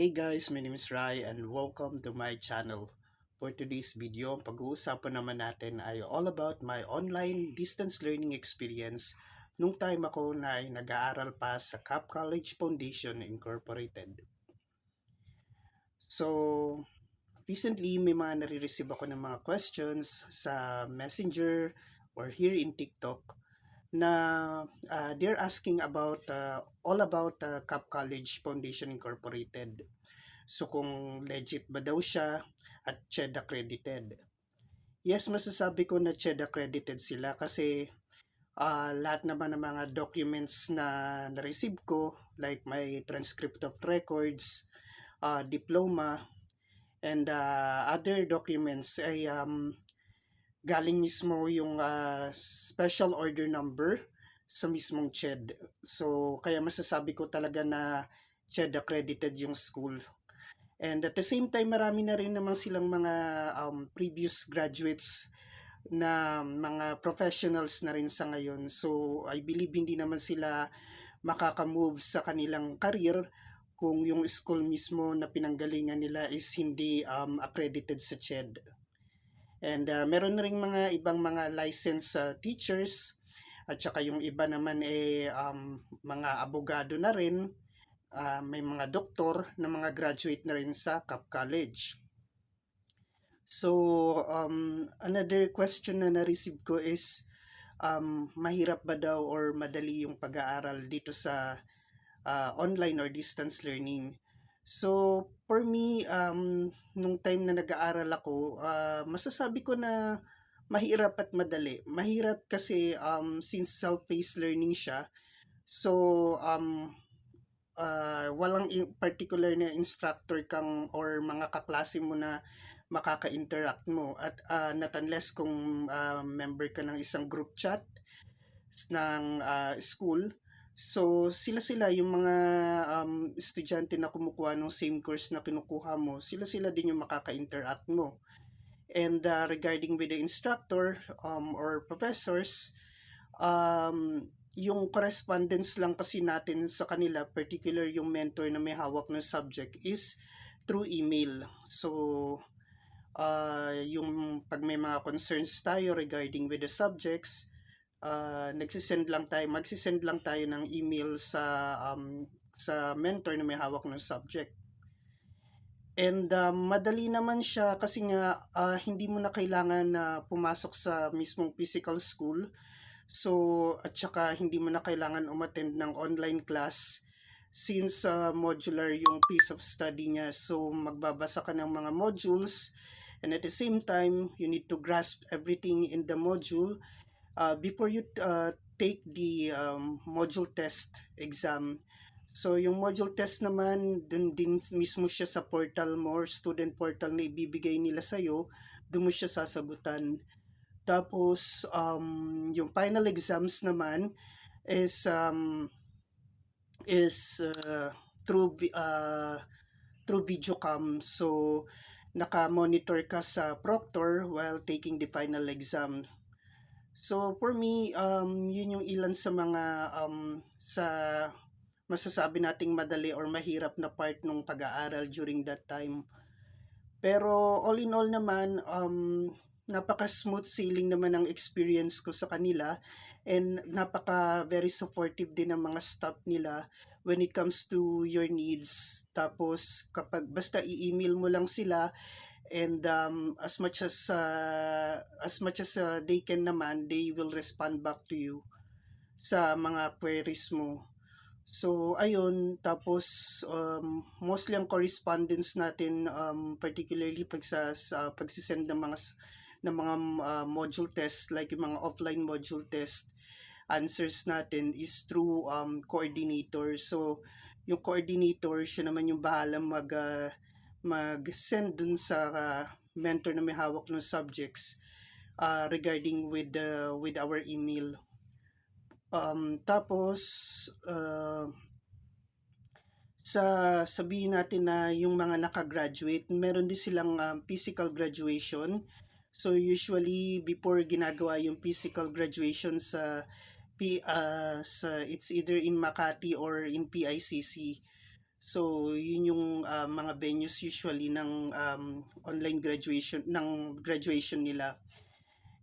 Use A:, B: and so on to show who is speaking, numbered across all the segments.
A: Hey guys, my name is Rai and welcome to my channel. For today's video, ang pag-uusapan naman natin ay all about my online distance learning experience nung time ako na ay nag-aaral pa sa Cap College Foundation Incorporated. So, recently may mga nare-receive ako ng mga questions sa Messenger or here in TikTok na uh, they're asking about uh, all about uh, Cap College Foundation Incorporated. So kung legit ba daw siya at CHED accredited. Yes, masasabi ko na CHED accredited sila kasi uh, lahat naman ng mga documents na na-receive ko like my transcript of records, uh, diploma, and uh, other documents ay um, galing mismo yung uh, special order number sa mismong CHED. So, kaya masasabi ko talaga na CHED accredited yung school. And at the same time, marami na rin naman silang mga um, previous graduates na mga professionals na rin sa ngayon. So, I believe hindi naman sila makakamove sa kanilang career kung yung school mismo na pinanggalingan nila is hindi um, accredited sa CHED. And uh, meron na rin mga ibang mga licensed uh, teachers at saka yung iba naman eh um, mga abogado na rin uh, may mga doktor na mga graduate na rin sa Cap College. So, um, another question na na-receive ko is, um, mahirap ba daw or madali yung pag-aaral dito sa uh, online or distance learning? So, for me, um, nung time na nag-aaral ako, uh, masasabi ko na mahirap at madali. Mahirap kasi um, since self-paced learning siya, so um, uh, walang particular na instructor kang or mga kaklase mo na makaka-interact mo. At uh, not unless kung uh, member ka ng isang group chat ng uh, school so sila sila yung mga um, estudyante na kumukuha ng same course na kinukuha mo sila sila din yung makaka-interact mo. And uh, regarding with the instructor um, or professors um, yung correspondence lang kasi natin sa kanila particular yung mentor na may hawak ng subject is through email. So uh, yung pag may mga concerns tayo regarding with the subjects, uh, nagsisend lang tayo, magsisend lang tayo ng email sa um, sa mentor na may hawak ng subject. And uh, madali naman siya kasi nga uh, hindi mo na kailangan na uh, pumasok sa mismong physical school. So at saka hindi mo na kailangan umattend ng online class since uh, modular yung piece of study niya. So magbabasa ka ng mga modules and at the same time you need to grasp everything in the module uh, before you uh, take the um, module test exam. So yung module test naman dun din mismo siya sa portal mo student portal na ibibigay nila sa'yo dun mo siya sasagutan. Tapos um, yung final exams naman is um, is uh, through uh, through video cam. So naka-monitor ka sa proctor while taking the final exam. So for me, um, yun yung ilan sa mga um, sa masasabi nating madali or mahirap na part ng pag-aaral during that time. Pero all in all naman, um, napaka-smooth sailing naman ang experience ko sa kanila and napaka very supportive din ng mga staff nila when it comes to your needs. Tapos kapag basta i-email mo lang sila and um, as much as uh, as much as uh, they can naman, they will respond back to you sa mga queries mo. So ayun, tapos um, mostly ang correspondence natin um, particularly pag sa, sa pagsisend ng mga ng mga uh, module test like yung mga offline module test answers natin is through um, coordinator. So, yung coordinator, siya naman yung bahala mag, uh, mag-send dun sa uh, mentor na may hawak ng subjects uh, regarding with, uh, with our email. Um, tapos, uh, sa sabihin natin na yung mga nakagraduate, meron din silang um, physical graduation. So usually before ginagawa yung physical graduation sa P, uh, sa, it's either in Makati or in PICC. So, yun yung ah, mga venues usually ng um, online graduation ng graduation nila.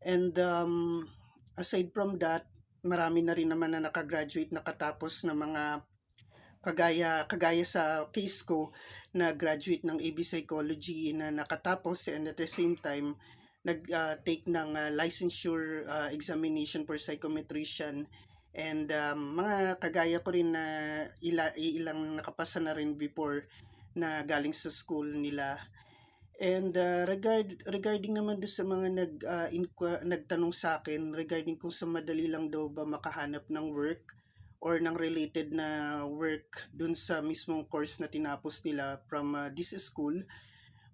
A: And um, aside from that, marami na rin naman na nakagraduate nakatapos ng mga kagaya kagaya sa case ko na graduate ng AB Psychology na nakatapos and at the same time nag-take ng ah, licensure ah, examination for psychometrician and um, mga kagaya ko rin na ila, ilang nakapasa na rin before na galing sa school nila. And uh, regard regarding naman doon sa mga nag ah, inqu- nagtanong sa akin regarding kung sa madali lang daw ba makahanap ng work or ng related na work doon sa mismong course na tinapos nila from ah, this school,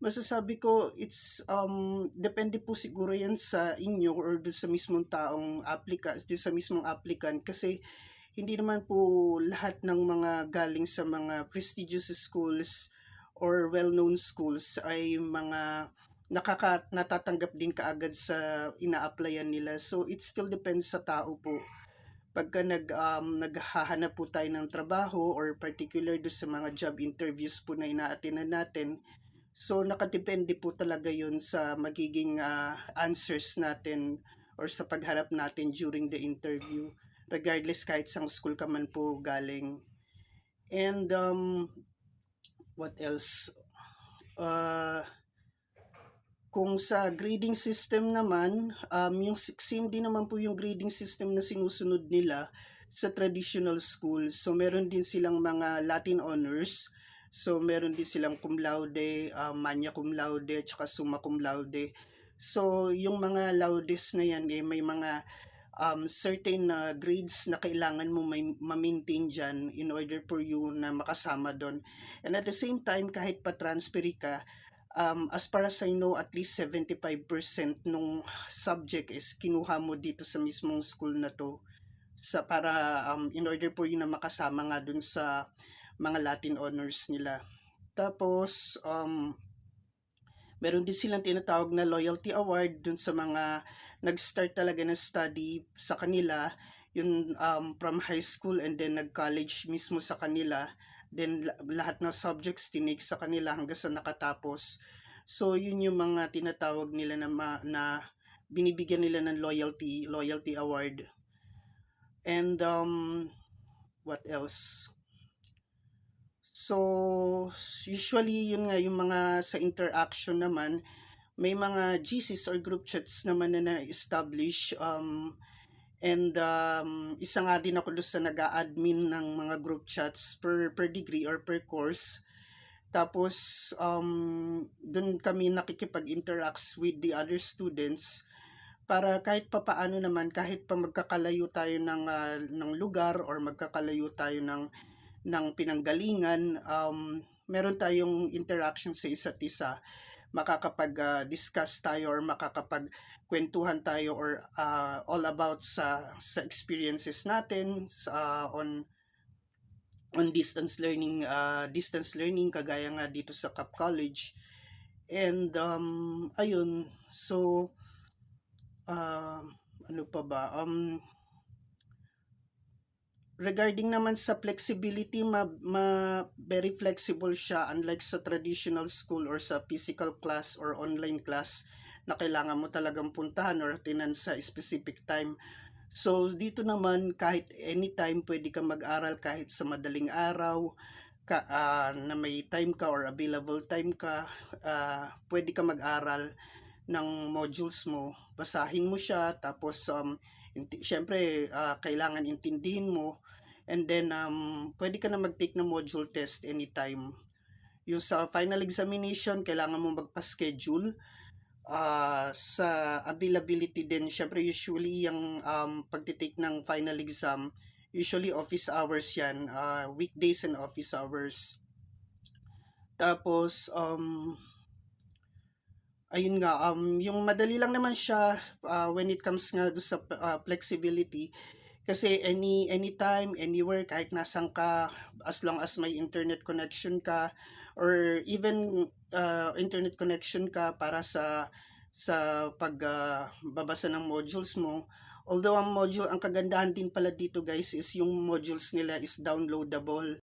A: masasabi ko it's um depende po siguro yan sa inyo or sa mismong taong applicant, sa mismong applicant kasi hindi naman po lahat ng mga galing sa mga prestigious schools or well-known schools ay mga nakaka natatanggap din kaagad sa ina-applyan nila. So it still depends sa tao po. Pagka nag um, naghahanap po tayo ng trabaho or particular do sa mga job interviews po na ina-attendan natin, so nakadepende po talaga 'yun sa magiging ah, answers natin or sa pagharap natin during the interview regardless kahit sang school ka man po galing. And um, what else? Uh, kung sa grading system naman, um, yung same din naman po yung grading system na sinusunod nila sa traditional school. So, meron din silang mga Latin honors. So, meron din silang cum laude, uh, magna cum laude, tsaka summa cum laude. So, yung mga laudes na yan, eh, may mga um, certain na grades na kailangan mo may ma-maintain dyan in order for you na makasama doon. And at the same time, kahit pa-transfer ka, um, as far as I know, at least 75% nung subject is kinuha mo dito sa mismong school na to sa para um, in order for you na makasama nga dun sa mga Latin honors nila. Tapos, um, meron din silang tinatawag na loyalty award dun sa mga nag-start talaga ng study sa kanila, yun um, from high school and then nag-college mismo sa kanila. Then la- lahat ng subjects tinake sa kanila hanggang sa nakatapos. So yun yung mga tinatawag nila na, ma- na binibigyan nila ng loyalty, loyalty award. And um, what else? So, usually yun nga yung mga sa interaction naman, may mga GCs or group chats naman na na-establish um, and um, isa nga din ako doon sa nag-admin ng mga group chats per, per degree or per course. Tapos, um, doon kami nakikipag-interacts with the other students para kahit papaano naman, kahit pa magkakalayo tayo ng, ah, ng lugar or magkakalayo tayo ng, ng pinanggalingan, um, meron tayong interaction sa isa't isa. Makakapag-discuss tayo or makakapag-kwentuhan tayo or ah, all about sa sa experiences natin sa on on distance learning ah, distance learning kagaya nga dito sa Cap College. And um ayun so ah, ano pa ba? Um regarding naman sa flexibility, ma, ma very flexible siya unlike sa traditional school or sa physical class or online class na kailangan mo talagang puntahan or tinan sa specific time. So dito naman kahit anytime pwede ka mag-aral kahit sa madaling araw ka ah, na may time ka or available time ka, ah, pwede ka mag-aral ng modules mo. Basahin mo siya tapos um inti- syempre ah, kailangan intindihin mo and then um pwede ka na mag-take ng module test anytime. Yung sa final examination, kailangan mo magpa-schedule ah sa availability din. Syempre usually yung um pagtitake ng final exam, usually office hours yan, ah, weekdays and office hours. Tapos um ayun nga, um, yung madali lang naman siya uh, when it comes nga do sa uh, flexibility. Kasi any anytime, anywhere, kahit nasan ka, as long as may internet connection ka, or even uh, internet connection ka para sa sa pagbabasa ng modules mo. Although ang module, ang kagandahan din pala dito guys is yung modules nila is downloadable.